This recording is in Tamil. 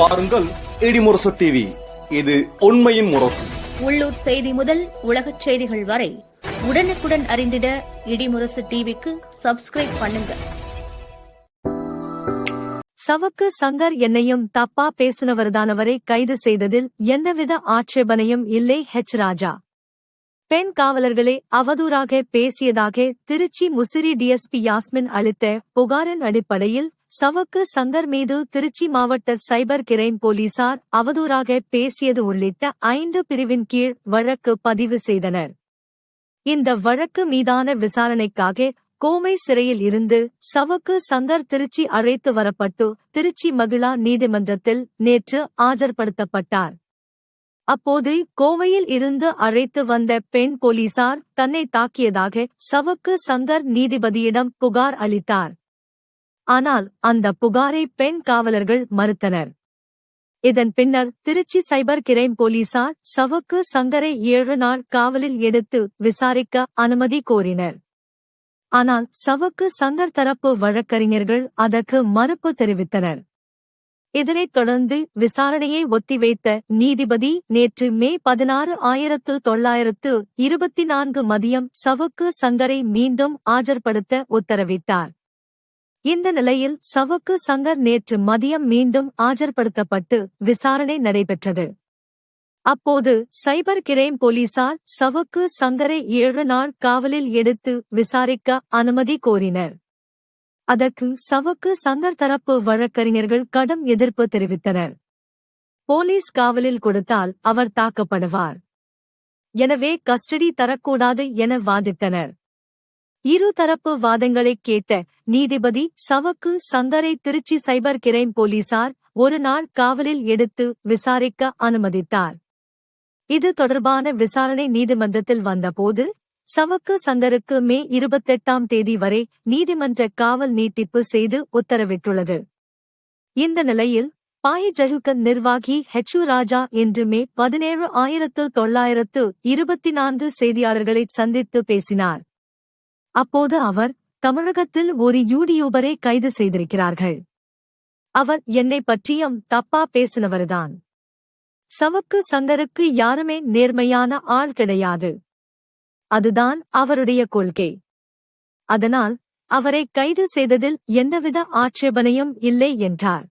பாருங்கள் இடிமுரசு டிவி இது உண்மையின் முரசு. உள்ளூர் செய்தி முதல் உலகச் செய்திகள் வரை உடனுக்குடன் அறிந்திட இடிமுரசு டிவிக்கு சப்ஸ்கிரைப் பண்ணுங்க. சவக்கு சங்கர் என்னையும் தப்பா பேசுனவர்தானவரை கைது செய்ததில் எந்தவித ஆட்சேபனையும் இல்லை ஹெச் ராஜா. பெண் காவலர்களே அவதூறாக பேசியதாக திருச்சி முசிறி டிஎஸ்பி யாஸ்மின் அளித்த புகாரின் அடிப்படையில் சவுக்கு சங்கர் மீது திருச்சி மாவட்ட சைபர் கிரைம் போலீசார் அவதூறாக பேசியது உள்ளிட்ட ஐந்து பிரிவின் கீழ் வழக்கு பதிவு செய்தனர். இந்த வழக்கு மீதான விசாரணைக்காக கோமை சிறையில் இருந்து சவுக்கு சங்கர் திருச்சி அழைத்து வரப்பட்டு திருச்சி மகிழா நீதிமன்றத்தில் நேற்று ஆஜர்படுத்தப்பட்டார். அப்போது கோவையில் இருந்து அழைத்து வந்த பெண் போலீசார் தன்னை தாக்கியதாக சவுக்கு சங்கர் நீதிபதியிடம் புகார் அளித்தார். ஆனால் அந்த புகாரை பெண் காவலர்கள் மறுத்தனர். இதன் பின்னர் திருச்சி சைபர் கிரைம் போலீசார் சவக்கு சங்கரை ஏழு நாள் காவலில் எடுத்து விசாரிக்க அனுமதி கோரினர். ஆனால் சவக்கு சங்கர் தரப்பு வழக்கறிஞர்கள் அதற்கு மறுப்பு தெரிவித்தனர். இதனைத் தொடர்ந்து விசாரணையை ஒத்திவைத்த நீதிபதி நேற்று மே பதினாறு ஆயிரத்து தொள்ளாயிரத்து இருபத்தி நான்கு மதியம் சவக்கு சங்கரை மீண்டும் ஆஜர்படுத்த உத்தரவிட்டார். இந்த நிலையில் சவுக்கு சங்கர் நேற்று மதியம் மீண்டும் ஆஜர்படுத்தப்பட்டு விசாரணை நடைபெற்றது. அப்போது சைபர் கிரைம் போலீசார் சவுக்கு சங்கரை ஏழு நாள் காவலில் எடுத்து விசாரிக்க அனுமதி கோரினர். அதற்கு சவுக்கு சங்கர் தரப்பு வழக்கறிஞர்கள் கடும் எதிர்ப்பு தெரிவித்தனர். போலீஸ் காவலில் கொடுத்தால் அவர் தாக்கப்படுவார். எனவே கஸ்டடி தரக்கூடாது என வாதிட்டனர். இரு தரப்பு வாதங்களைக் கேட்ட நீதிபதி சவக்கு சங்கரை திருச்சி சைபர் கிரைம் போலீசார் ஒரு நாள் காவலில் எடுத்து விசாரிக்க அனுமதித்தார். இது தொடர்பான விசாரணை நீதிமன்றத்தில் வந்தபோது சவக்கு சங்கருக்கு மே இருபத்தெட்டாம் தேதி வரை நீதிமன்ற காவல் நீட்டிப்பு செய்து உத்தரவிட்டுள்ளது. இந்த நிலையில் பாய் ஜஹுகன் நிர்வாகி ஹெச் ராஜா இன்று மே பதினேழு ஆயிரத்து தொள்ளாயிரத்து இருபத்தி நான்கு செய்தியாளர்களை சந்தித்து பேசினார். அப்போது அவர் தமிழகத்தில் ஒரு யூடியூபரை கைது செய்திருக்கிறார்கள். அவர் என்னை பற்றியும் தப்பா பேசினவர்தான். சவுக்கு சங்கருக்கு யாருமே நேர்மையான ஆள் கிடையாது. அதுதான் அவருடைய கொள்கை. அதனால் அவரை கைது செய்ததில் எந்தவித ஆட்சேபனையும் இல்லை என்றார்.